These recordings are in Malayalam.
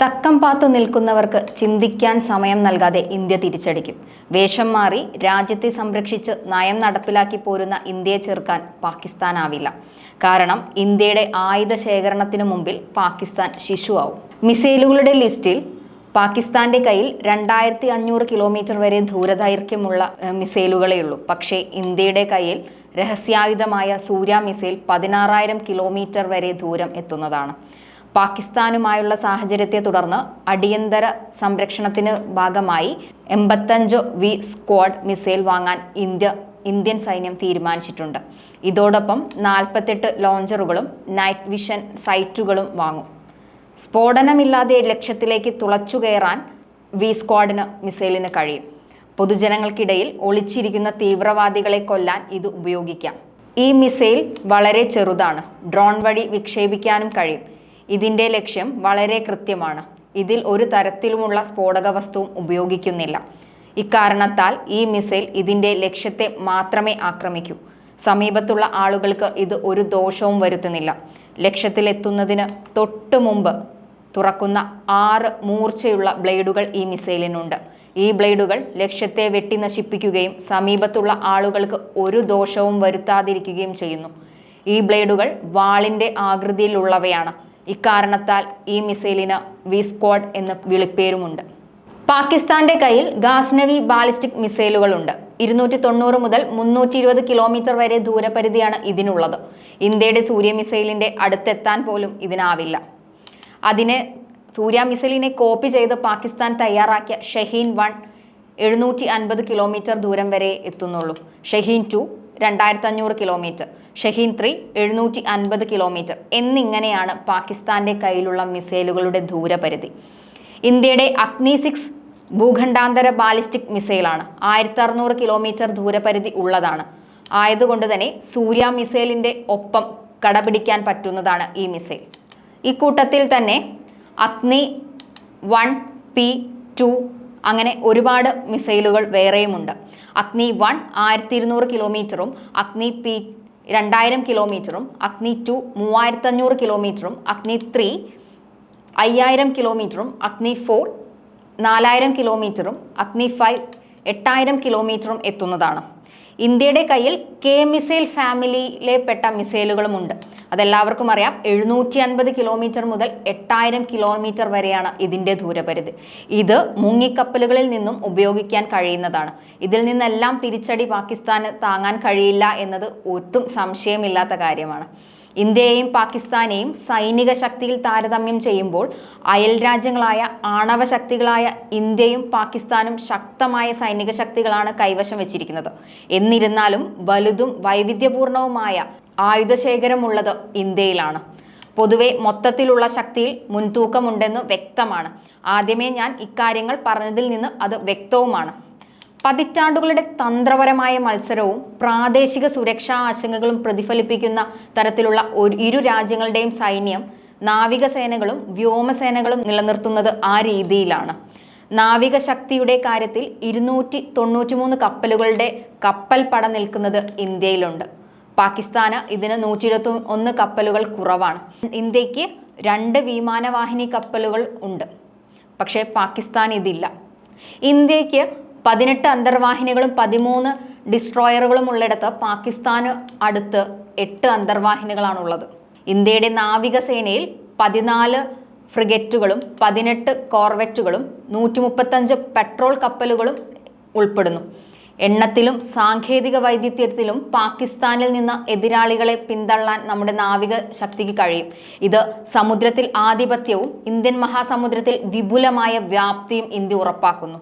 തക്കം പാത്തു നിൽക്കുന്നവർക്ക് ചിന്തിക്കാൻ സമയം നൽകാതെ ഇന്ത്യ തിരിച്ചടിക്കും. വേഷം മാറി രാജ്യത്തെ സംരക്ഷിച്ച് നയം നടപ്പിലാക്കി പോരുന്ന ഇന്ത്യയെ ചെറുക്കാൻ പാകിസ്ഥാനാവില്ല. കാരണം ഇന്ത്യയുടെ ആയുധ ശേഖരണത്തിനു മുമ്പിൽ പാകിസ്ഥാൻ ശിശുവാവും. മിസൈലുകളുടെ ലിസ്റ്റിൽ പാകിസ്ഥാന്റെ കയ്യിൽ രണ്ടായിരത്തി അഞ്ഞൂറ് കിലോമീറ്റർ വരെ ദൂരദൈർഘ്യമുള്ള മിസൈലുകളേ ഉള്ളൂ. പക്ഷേ ഇന്ത്യയുടെ കയ്യിൽ രഹസ്യായുധമായ സൂര്യ മിസൈൽ പതിനാറായിരം കിലോമീറ്റർ വരെ ദൂരം എത്തുന്നതാണ്. പാകിസ്ഥാനുമായുള്ള സാഹചര്യത്തെ തുടർന്ന് അടിയന്തര സംരക്ഷണത്തിന് ഭാഗമായി എൺപത്തഞ്ച് വി സ്ക്വാഡ് മിസൈൽ വാങ്ങാൻ ഇന്ത്യ ഇന്ത്യൻ സൈന്യം തീരുമാനിച്ചിട്ടുണ്ട്. ഇതോടൊപ്പം നാൽപ്പത്തെട്ട് ലോഞ്ചറുകളും നൈറ്റ് വിഷൻ സൈറ്റുകളും വാങ്ങും. സ്ഫോടനമില്ലാതെ ലക്ഷ്യത്തിലേക്ക് തുളച്ചു കയറാൻ വി സ്ക്വാഡിന് മിസൈലിന് കഴിയും. പൊതുജനങ്ങൾക്കിടയിൽ ഒളിച്ചിരിക്കുന്ന തീവ്രവാദികളെ കൊല്ലാൻ ഇത് ഉപയോഗിക്കാം. ഈ മിസൈൽ വളരെ ചെറുതാണ്. ഡ്രോൺ വഴി വിക്ഷേപിക്കാനും കഴിയും. ഇതിന്റെ ലക്ഷ്യം വളരെ കൃത്യമാണ്. ഇതിൽ ഒരു തരത്തിലുമുള്ള സ്ഫോടക വസ്തുവും ഉപയോഗിക്കുന്നില്ല. ഇക്കാരണത്താൽ ഈ മിസൈൽ ഇതിന്റെ ലക്ഷ്യത്തെ മാത്രമേ ആക്രമിക്കൂ. സമീപത്തുള്ള ആളുകൾക്ക് ഇത് ഒരു ദോഷവും വരുത്തുന്നില്ല. ലക്ഷ്യത്തിലെത്തുന്നതിന് തൊട്ടു മുമ്പ് തുറക്കുന്ന ആറ് മൂർച്ചയുള്ള ബ്ലേഡുകൾ ഈ മിസൈലിനുണ്ട്. ഈ ബ്ലേഡുകൾ ലക്ഷ്യത്തെ വെട്ടി നശിപ്പിക്കുകയും സമീപത്തുള്ള ആളുകൾക്ക് ഒരു ദോഷവും വരുത്താതിരിക്കുകയും ചെയ്യുന്നു. ഈ ബ്ലേഡുകൾ വാളിന്റെ ആകൃതിയിലുള്ളവയാണ്. ഇക്കാരണത്താൽ ഈ മിസൈലിന് വി സ്ക്വാഡ് എന്ന വിളിപ്പേരുമുണ്ട്. പാകിസ്ഥാന്റെ കയ്യിൽ ഗാസ്നവി ബാലിസ്റ്റിക് മിസൈലുകളുണ്ട്. ഇരുന്നൂറ്റി തൊണ്ണൂറ് മുതൽ മുന്നൂറ്റി ഇരുപത് കിലോമീറ്റർ വരെ ദൂരപരിധിയാണ് ഇതിനുള്ളത്. ഇന്ത്യയുടെ സൂര്യ മിസൈലിന്റെ അടുത്തെത്താൻ പോലും ഇതിനാവില്ല. അതിനെ സൂര്യ മിസൈലിനെ കോപ്പി ചെയ്ത് പാകിസ്ഥാൻ തയ്യാറാക്കിയ ഷഹീൻ വൺ എഴുന്നൂറ്റി അൻപത് കിലോമീറ്റർ ദൂരം വരെ എത്തുന്നുള്ളൂ. ഷഹീൻ ടു രണ്ടായിരത്തി അഞ്ഞൂറ് കിലോമീറ്റർ. ഷഹീൻ ത്രീ എഴുന്നൂറ്റി അൻപത് കിലോമീറ്റർ എന്നിങ്ങനെയാണ് പാകിസ്ഥാന്റെ കയ്യിലുള്ള മിസൈലുകളുടെ ദൂരപരിധി. ഇന്ത്യയുടെ അഗ്നി സിക്സ് ഭൂഖണ്ഡാന്തര ബാലിസ്റ്റിക് മിസൈലാണ്. ആയിരത്തി അറുന്നൂറ് കിലോമീറ്റർ ദൂരപരിധി ഉള്ളതാണ്. ആയതുകൊണ്ട് തന്നെ സൂര്യ മിസൈലിന്റെ ഒപ്പം കടപിടിക്കാൻ പറ്റുന്നതാണ് ഈ മിസൈൽ. ഇക്കൂട്ടത്തിൽ തന്നെ അഗ്നി വൺ പി ടു അങ്ങനെ ഒരുപാട് മിസൈലുകൾ വേറെയുമുണ്ട്. അഗ്നി വൺ ആയിരത്തി ഇരുന്നൂറ് കിലോമീറ്ററും അഗ്നി പി രണ്ടായിരം കിലോമീറ്ററും അഗ്നി ടു മൂവായിരത്തഞ്ഞൂറ് കിലോമീറ്ററും അഗ്നി ത്രീ അയ്യായിരം കിലോമീറ്ററും അഗ്നി ഫോർ നാലായിരം കിലോമീറ്ററും അഗ്നി ഫൈവ് എട്ടായിരം കിലോമീറ്ററും എത്തുന്നതാണ്. ഇന്ത്യയുടെ കയ്യിൽ കെ മിസൈൽ ഫാമിലിയിലെ പെട്ട മിസൈലുകളുമുണ്ട്. അതെല്ലാവർക്കും അറിയാം. എഴുന്നൂറ്റി അൻപത് കിലോമീറ്റർ മുതൽ എട്ടായിരം കിലോമീറ്റർ വരെയാണ് ഇതിന്റെ ദൂരപരിധി. ഇത് മുങ്ങിക്കപ്പലുകളിൽ നിന്നും ഉപയോഗിക്കാൻ കഴിയുന്നതാണ്. ഇതിൽ നിന്നെല്ലാം തിരിച്ചടി പാകിസ്ഥാന് താങ്ങാൻ കഴിയില്ല എന്നത് ഒട്ടും സംശയമില്ലാത്ത കാര്യമാണ്. ഇന്ത്യയെയും പാകിസ്ഥാനെയും സൈനിക ശക്തിയിൽ താരതമ്യം ചെയ്യുമ്പോൾ അയൽ രാജ്യങ്ങളായ ആണവ ശക്തികളായ ഇന്ത്യയും പാകിസ്ഥാനും ശക്തമായ സൈനിക ശക്തികളാണ് കൈവശം വെച്ചിരിക്കുന്നത്. എന്നിരുന്നാലും വലുതും വൈവിധ്യപൂർണവുമായ ആയുധശേഖരമുള്ളത് ഇന്ത്യയിലാണ്. പൊതുവെ മൊത്തത്തിലുള്ള ശക്തിയിൽ മുൻതൂക്കമുണ്ടെന്ന് വ്യക്തമാണ്. ആദ്യമേ ഞാൻ ഇക്കാര്യങ്ങൾ പറഞ്ഞതിൽ നിന്ന് അത് വ്യക്തവുമാണ്. പതിറ്റാണ്ടുകളുടെ തന്ത്രപരമായ മത്സരവും പ്രാദേശിക സുരക്ഷാ ആശങ്കകളും പ്രതിഫലിപ്പിക്കുന്ന തരത്തിലുള്ള ഒരു ഇരു രാജ്യങ്ങളുടെയും സൈന്യം നാവികസേനകളും വ്യോമസേനകളും നിലനിർത്തുന്നത് ആ രീതിയിലാണ്. നാവിക ശക്തിയുടെ കാര്യത്തിൽ ഇരുന്നൂറ്റി തൊണ്ണൂറ്റിമൂന്ന് കപ്പലുകളുടെ കപ്പൽ പട നിൽക്കുന്നത് ഇന്ത്യയിലുണ്ട്. പാകിസ്ഥാന് ഇതിന് നൂറ്റി ഇരുപത്തി ഒന്ന് കപ്പലുകൾ കുറവാണ്. ഇന്ത്യയ്ക്ക് രണ്ട് വിമാനവാഹിനി കപ്പലുകൾ ഉണ്ട്. പക്ഷേ പാകിസ്ഥാൻ ഇതില്ല. ഇന്ത്യയ്ക്ക് പതിനെട്ട് അന്തർവാഹിനികളും പതിമൂന്ന് ഡിസ്ട്രോയറുകളും ഉള്ളിടത്ത് പാകിസ്ഥാന് അടുത്ത് എട്ട് അന്തർവാഹിനികളാണുള്ളത്. ഇന്ത്യയുടെ നാവികസേനയിൽ പതിനാല് ഫ്രിഗറ്റുകളും പതിനെട്ട് കോർവെറ്റുകളും നൂറ്റി മുപ്പത്തഞ്ച് പെട്രോൾ കപ്പലുകളും ഉൾപ്പെടുന്നു. എണ്ണത്തിലും സാങ്കേതിക വൈദ്യത്യത്തിലും പാകിസ്ഥാനിൽ നിന്ന് എതിരാളികളെ പിന്തള്ളാൻ നമ്മുടെ നാവിക ശക്തിക്ക് കഴിയും. ഇത് സമുദ്രത്തിൽ ആധിപത്യവും ഇന്ത്യൻ മഹാസമുദ്രത്തിൽ വിപുലമായ വ്യാപ്തിയും ഇന്ത്യ ഉറപ്പാക്കുന്നു.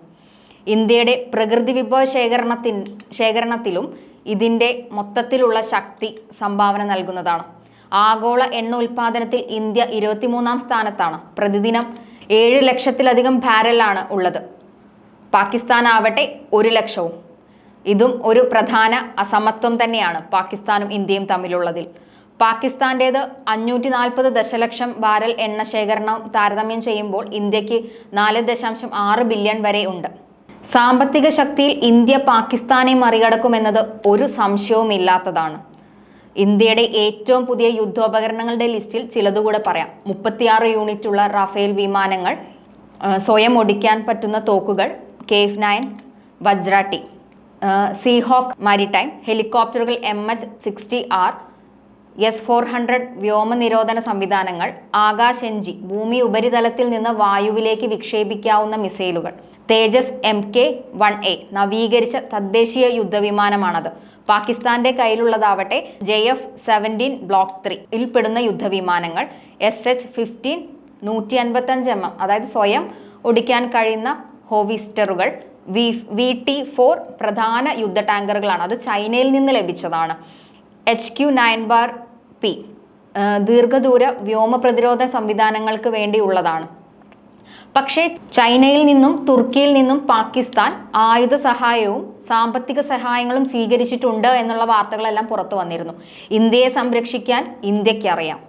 ഇന്ത്യയുടെ പ്രകൃതി വിഭവ ശേഖരണത്തിൻ ശേഖരണത്തിലും ഇതിന്റെ മൊത്തത്തിലുള്ള ശക്തി സംഭാവന നൽകുന്നതാണ്. ആഗോള എണ്ണ ഉൽപ്പാദനത്തിൽ ഇന്ത്യ ഇരുപത്തിമൂന്നാം സ്ഥാനത്താണ്. പ്രതിദിനം ഏഴ് ലക്ഷത്തിലധികം ബാരലാണ് ഉള്ളത്. പാകിസ്ഥാൻ ആവട്ടെ ഒരു ലക്ഷവും. ഇതും ഒരു പ്രധാന അസമത്വം തന്നെയാണ് പാകിസ്ഥാനും ഇന്ത്യയും തമ്മിലുള്ളതിൽ. പാകിസ്ഥാന്റേത് അഞ്ഞൂറ്റി നാൽപ്പത് ദശലക്ഷം ബാരൽ എണ്ണ ശേഖരണം താരതമ്യം ചെയ്യുമ്പോൾ ഇന്ത്യയ്ക്ക് നാല് ദശാംശം ആറ് ബില്യൺ വരെ ഉണ്ട്. സാമ്പത്തിക ശക്തിയിൽ ഇന്ത്യ പാകിസ്ഥാനെ മറികടക്കുമെന്നത് ഒരു സംശയവുമില്ലാത്തതാണ്. ഇന്ത്യയുടെ ഏറ്റവും പുതിയ യുദ്ധോപകരണങ്ങളുടെ ലിസ്റ്റിൽ ചിലതുകൂടെ പറയാം. മുപ്പത്തിയാറ് യൂണിറ്റ് ഉള്ള റാഫേൽ വിമാനങ്ങൾ സ്വയം ഒടിക്കാൻ പറ്റുന്ന തോക്കുകൾ കേഫ് നയൻ വജ്രാട്ടി സീഹോക്ക് മാരിടൈം ഹെലികോപ്റ്ററുകൾ M H sixty R S four hundred വ്യോമനിരോധന സംവിധാനങ്ങൾ ആകാശ് എൻജി ഭൂമി ഉപരിതലത്തിൽ നിന്ന് വായുവിലേക്ക് വിക്ഷേപിക്കാവുന്ന മിസൈലുകൾ. Tejas M K one A നവീകരിച്ച തദ്ദേശീയ യുദ്ധവിമാനമാണത്. പാകിസ്ഥാന്റെ കയ്യിലുള്ളതാവട്ടെ J F seventeen block three ഇൽപ്പെടുന്ന യുദ്ധവിമാനങ്ങൾ എസ് എച്ച് ഫിഫ്റ്റീൻ നൂറ്റി അൻപത്തഞ്ച് എം എം അതായത് സ്വയം ഒടിക്കാൻ കഴിയുന്ന ഹോവിസ്റ്ററുകൾ വി വി ടി ഫോർ പ്രധാന യുദ്ധ ടാങ്കറുകളാണ്. അത് ചൈനയിൽ നിന്ന് ലഭിച്ചതാണ്. H Q nine bar P ദീർഘദൂര വ്യോമ പ്രതിരോധ സംവിധാനങ്ങൾക്ക് വേണ്ടിയുള്ളതാണ്. പക്ഷേ ചൈനയിൽ നിന്നും തുർക്കിയിൽ നിന്നും പാകിസ്ഥാൻ ആയുധ സഹായവും സാമ്പത്തിക സഹായങ്ങളും സ്വീകരിച്ചിട്ടുണ്ട് എന്നുള്ള വാർത്തകളെല്ലാം പുറത്തു വന്നിരുന്നു. ഇന്ത്യയെ സംരക്ഷിക്കാൻ ഇന്ത്യക്കറിയാം